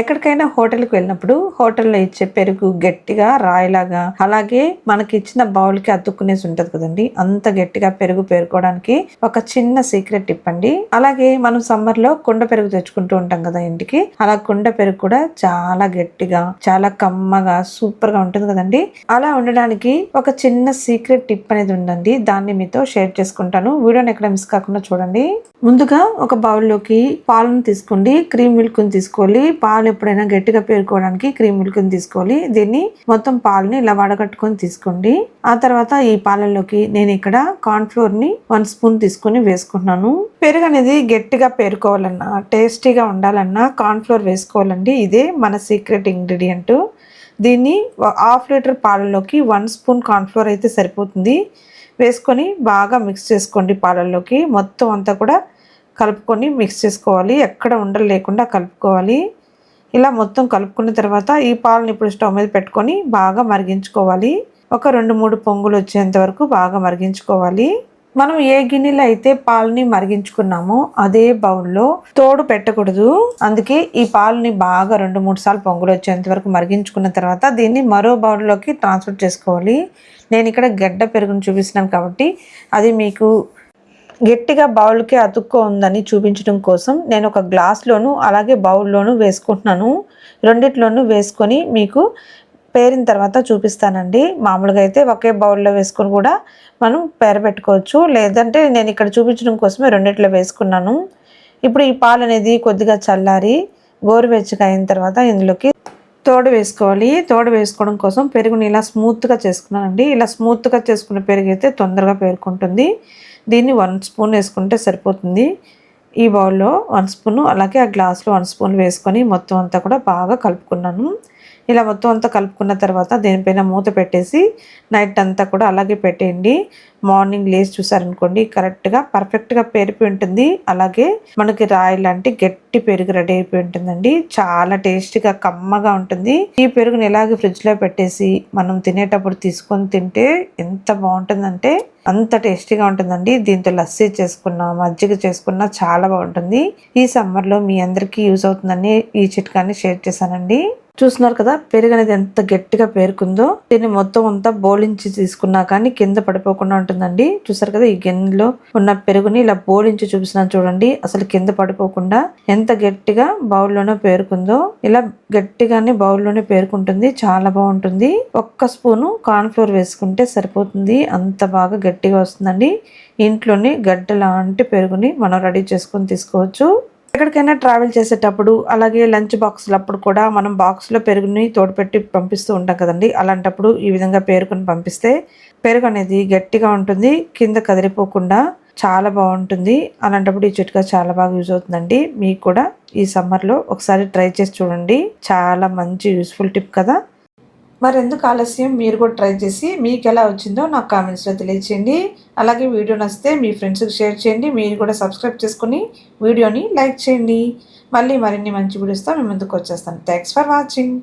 ఎక్కడికైనా హోటల్కి వెళ్ళినప్పుడు హోటల్లో ఇచ్చే పెరుగు గట్టిగా రాయిలాగా అలాగే మనకి ఇచ్చిన బౌల్కి అతుక్కునేసి ఉంటుంది కదండి. అంత గట్టిగా పెరుగు పేరుకోవడానికి ఒక చిన్న సీక్రెట్ టిప్ అండి అలాగే మనం సమ్మర్లో కుండ పెరుగు తెచ్చుకుంటూ ఉంటాం కదా ఇంటికి. అలా కుండ పెరుగు కూడా చాలా గట్టిగా చాలా కమ్మగా సూపర్గా ఉంటుంది కదండి. అలా ఉండడానికి ఒక చిన్న సీక్రెట్ టిప్ అనేది ఉందండి. దాన్ని మీతో షేర్ చేసుకుంటాను. వీడియోని ఎక్కడ మిస్ కాకుండా చూడండి. ముందుగా ఒక బౌల్లోకి పాలను తీసుకోండి. క్రీమ్ మిల్క్ తీసుకోవాలి. పాలు ఎప్పుడైనా గట్టిగా పేరుకోవడానికి క్రీమ్ మిల్క్ తీసుకోవాలి. దీన్ని మొత్తం పాలని ఇలా వడగట్టుకొని తీసుకోండి. ఆ తర్వాత ఈ పాలల్లోకి నేను ఇక్కడ కార్న్ ఫ్లోర్ని వన్ స్పూన్ తీసుకొని వేసుకున్నాను పెరుగు అనేది గట్టిగా పేరుకోవాలన్నా టేస్టీగా ఉండాలన్నా కార్న్ ఫ్లోర్ వేసుకోవాలండి. ఇదే మన సీక్రెట్ ఇంగ్రీడియంట్ దీన్ని హాఫ్ లీటర్ పాలల్లోకి వన్ స్పూన్ కార్న్ఫ్లోర్ అయితే సరిపోతుంది. వేసుకొని బాగా మిక్స్ చేసుకోండి పాలల్లోకి. మొత్తం అంతా కూడా కలుపుకొని మిక్స్ చేసుకోవాలి. ఎక్కడ ఉండలు లేకుండా కలుపుకోవాలి. ఇలా మొత్తం కలుపుకున్న తర్వాత ఈ పాలను ఇప్పుడు స్టవ్ మీద పెట్టుకొని బాగా మరిగించుకోవాలి. ఒక రెండు మూడు పొంగులు వచ్చేంత వరకు బాగా మరిగించుకోవాలి. మనం ఏ గిన్నెలో అయితే పాలని మరిగించుకున్నామో అదే బౌల్లో తోడు పెట్టకూడదు. అందుకే ఈ పాలని బాగా రెండు మూడు సార్లు పొంగులు వచ్చేంత వరకు మరిగించుకున్న తర్వాత దీన్ని మరో బౌల్లోకి ట్రాన్స్ఫర్ చేసుకోవాలి. నేను ఇక్కడ గడ్డ పెరుగును చూపిస్తున్నాను కాబట్టి అది మీకు గట్టిగా బౌల్కి అతుక్కో ఉందని చూపించడం కోసం నేను ఒక గ్లాస్లోను అలాగే బౌల్లోను వేసుకుంటున్నాను. రెండిట్లోనూ వేసుకొని మీకు పేరిన తర్వాత చూపిస్తానండి. మామూలుగా అయితే ఒకే బౌల్లో వేసుకొని కూడా మనం పెట్టుకోవచ్చు. లేదంటే నేను ఇక్కడ చూపించడం కోసమే రెండిట్లో వేసుకున్నాను. ఇప్పుడు ఈ పాలు అనేది కొద్దిగా చల్లారి గోరువెచ్చగా అయిన తర్వాత ఇందులోకి తోడు వేసుకోవాలి. తోడు వేసుకోవడం కోసం పెరుగుని ఇలా స్మూత్గా చేసుకున్నానండి. ఇలా స్మూత్గా చేసుకున్న పెరుగు అయితే తొందరగా పేరుకుంటుంది. దీన్ని వన్ స్పూన్ వేసుకుంటే సరిపోతుంది. ఈ బౌల్లో వన్ స్పూన్ అలాగే ఆ గ్లాస్లో వన్ స్పూన్ వేసుకొని మొత్తం అంతా కూడా బాగా కలుపుకున్నాను. ఇలా మొత్తం అంతా కలుపుకున్న తర్వాత దీనిపైన మూత పెట్టేసి నైట్ అంతా కూడా అలాగే పెట్టేయండి. మార్నింగ్ లేచి చూసారనుకోండి కరెక్ట్గా పర్ఫెక్ట్గా పెరిపి ఉంటుంది. అలాగే మనకి రాయి లాంటి గట్టి పెరుగు రెడీ అయిపోయి ఉంటుందండి. చాలా టేస్టీగా కమ్మగా ఉంటుంది. ఈ పెరుగుని ఇలాగే ఫ్రిడ్జ్లో పెట్టేసి మనం తినేటప్పుడు తీసుకొని తింటే ఎంత బాగుంటుందంటే అంత టేస్టీగా ఉంటుందండి. దీంతో లస్సీ చేసుకున్నా మజ్జిగ చేసుకున్నా చాలా బాగుంటుంది. ఈ సమ్మర్లో మీ అందరికీ యూజ్ అవుతుందని ఈ చిట్కాని షేర్ చేశానండి. చూస్తున్నారు కదా పెరుగు అనేది ఎంత గట్టిగా పేరుకుందో. దీన్ని మొత్తం అంతా బోలించి తీసుకున్నా కానీ కింద పడిపోకుండా ఉంటుందండి. చూసారు కదా ఈ గిన్నెలో ఉన్న పెరుగుని ఇలా బోలించి చూపిస్తున్నాను చూడండి. అసలు కింద పడిపోకుండా ఎంత గట్టిగా బౌల్లోనే పేరుకుందో. ఇలా గట్టిగానే బౌల్లోనే పేరుకుంటుంది. చాలా బాగుంటుంది. ఒక్క స్పూను కార్న్ఫ్లోర్ వేసుకుంటే సరిపోతుంది. అంత బాగా గట్టిగా వస్తుందండి. ఇంట్లోనే గడ్డ లాంటి పెరుగుని మనం రెడీ చేసుకొని తీసుకోవచ్చు. ఎక్కడికైనా ట్రావెల్ చేసేటప్పుడు అలాగే లంచ్ బాక్స్లు అప్పుడు కూడా మనం బాక్స్లో పెరుగుని తోడుపెట్టి పంపిస్తూ ఉంటాం కదండి. అలాంటప్పుడు ఈ విధంగా పేరుకొని పంపిస్తే పెరుగు అనేది గట్టిగా ఉంటుంది కింద కదిలిపోకుండా చాలా బాగుంటుంది. అలాంటప్పుడు ఈ చిట్కా చాలా బాగా యూజ్ అవుతుందండి. మీకు కూడా ఈ సమ్మర్లో ఒకసారి ట్రై చేసి చూడండి. చాలా మంచి యూస్ఫుల్ టిప్ కదా. మరి ఎందుకు ఆలస్యం? మీరు కూడా ట్రై చేసి మీకు ఎలా వచ్చిందో నాకు కామెంట్స్లో తెలియచేయండి. అలాగే వీడియో నచ్చితే మీ ఫ్రెండ్స్కి షేర్ చేయండి. మీరు కూడా సబ్స్క్రైబ్ చేసుకుని వీడియోని లైక్ చేయండి. మళ్ళీ మరిన్ని మంచి వీడియోస్తో మేము ముందుకు వచ్చేస్తాను. Thanks for watching